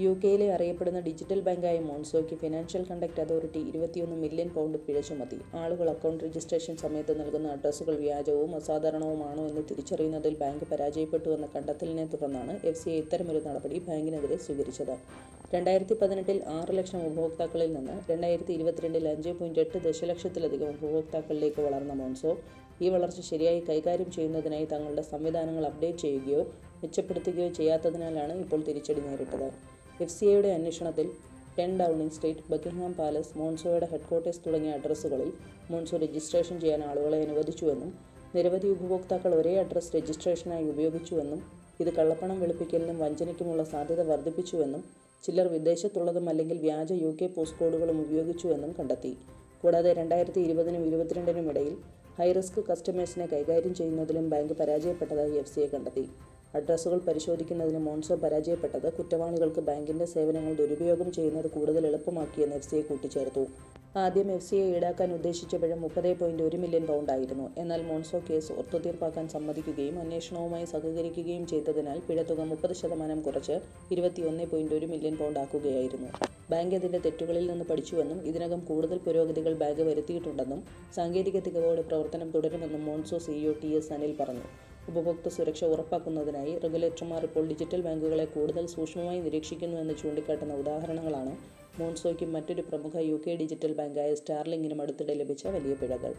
U കെയിലെ അറിയപ്പെടുന്ന digital ബാങ്കായ മോൺസോയ്ക്ക് ഫിനാൻഷ്യൽ കണ്ടക്ട് അതോറിറ്റി ഇരുപത്തിയൊന്ന് മില്യൺ പൗണ്ട് പിഴ ചുമത്തി. ആളുകൾ അക്കൗണ്ട് രജിസ്ട്രേഷൻ സമയത്ത് നൽകുന്ന അഡ്രസ്സുകൾ വ്യാജവും അസാധാരണവുമാണോ എന്ന് തിരിച്ചറിയുന്നതിൽ ബാങ്ക് പരാജയപ്പെട്ടുവെന്ന കണ്ടെത്തലിനെ തുടർന്നാണ് എഫ് സി ഇത്തരമൊരു നടപടി ബാങ്കിനെതിരെ സ്വീകരിച്ചത്. രണ്ടായിരത്തി പതിനെട്ടിൽ ആറ് ലക്ഷം ഉപഭോക്താക്കളിൽ നിന്ന് രണ്ടായിരത്തി ഇരുപത്തിരണ്ടിൽ അഞ്ച് പോയിന്റ് എട്ട് ദശലക്ഷത്തിലധികം ഉപഭോക്താക്കളിലേക്ക് വളർന്ന മോൺസോ ഈ വളർച്ച ശരിയായി കൈകാര്യം ചെയ്യുന്നതിനായി തങ്ങളുടെ സംവിധാനങ്ങൾ അപ്ഡേറ്റ് ചെയ്യുകയോ മെച്ചപ്പെടുത്തുകയോ ചെയ്യാത്തതിനാലാണ് ഇപ്പോൾ തിരിച്ചടി നേരിട്ടത്. എഫ് സി ഐയുടെ അന്വേഷണത്തിൽ ten Downing Street Buckingham Palace മോൺസോയുടെ headquarters തുടങ്ങിയ അഡ്രസ്സുകളിൽ മോൺസോ രജിസ്ട്രേഷൻ ചെയ്യാൻ ആളുകളെ അനുവദിച്ചുവെന്നും നിരവധി ഉപഭോക്താക്കൾ ഒരേ അഡ്രസ്സ് രജിസ്ട്രേഷനായി ഉപയോഗിച്ചുവെന്നും ഇത് കള്ളപ്പണം വെളുപ്പിക്കലിനും വഞ്ചനയ്ക്കുമുള്ള സാധ്യത വർദ്ധിപ്പിച്ചുവെന്നും ചിലർ വിദേശത്തുള്ളതും അല്ലെങ്കിൽ വ്യാജ യു കെ പോസ്റ്റ് കോഡുകളും ഉപയോഗിച്ചുവെന്നും കണ്ടെത്തി. കൂടാതെ രണ്ടായിരത്തി ഇരുപതിനും ഇരുപത്തിരണ്ടിനും ഇടയിൽ ഹൈറിസ്ക് കസ്റ്റമേഴ്സിനെ കൈകാര്യം ചെയ്യുന്നതിലും ബാങ്ക് പരാജയപ്പെട്ടതായി എഫ് കണ്ടെത്തി. അഡ്രസ്സുകൾ പരിശോധിക്കുന്നതിന് മോൺസോ പരാജയപ്പെട്ടത് കുറ്റവാളികൾക്ക് ബാങ്കിന്റെ സേവനങ്ങൾ ദുരുപയോഗം ചെയ്യുന്നത് കൂടുതൽ എളുപ്പമാക്കിയെന്ന് എഫ് സി ഐ കൂട്ടിച്ചേർത്തു. ആദ്യം എഫ് സി ഐ ഈടാക്കാൻ ഉദ്ദേശിച്ച പിഴ മുപ്പത് പോയിന്റ് ഒരു മില്യൺ പൗണ്ട് ആയിരുന്നു. എന്നാൽ മോൺസോ കേസ് ഒത്തുതീർപ്പാക്കാൻ സമ്മതിക്കുകയും അന്വേഷണവുമായി സഹകരിക്കുകയും ചെയ്തതിനാൽ പിഴത്തുക മുപ്പത് ശതമാനം കുറച്ച് ഇരുപത്തിയൊന്ന് പോയിന്റ് ഒരു മില്യൺ പൗണ്ട് ആക്കുകയായിരുന്നു. ബാങ്ക് അതിന്റെ തെറ്റുകളിൽ നിന്ന് പഠിച്ചുവെന്നും ഇതിനകം കൂടുതൽ പുരോഗതികൾ ബാങ്ക് വരുത്തിയിട്ടുണ്ടെന്നും സാങ്കേതിക തികവോടെ പ്രവർത്തനം തുടരുമെന്നും Monzo CEO T S Anil പറഞ്ഞു. ഉപഭോക്തൃ സുരക്ഷ ഉറപ്പാക്കുന്നതിനായി റെഗുലേറ്റർമാർ ഇപ്പോൾ ഡിജിറ്റൽ ബാങ്കുകളെ കൂടുതൽ സൂക്ഷ്മമായി നിരീക്ഷിക്കുന്നുവെന്ന് ചൂണ്ടിക്കാട്ടുന്ന ഉദാഹരണങ്ങളാണ് മോൺസോയ്ക്കും മറ്റൊരു പ്രമുഖ യു കെ ഡിജിറ്റൽ ബാങ്കായ സ്റ്റാർലിങ്ങിനും അടുത്തിടെ ലഭിച്ച വലിയ പിഴകൾ.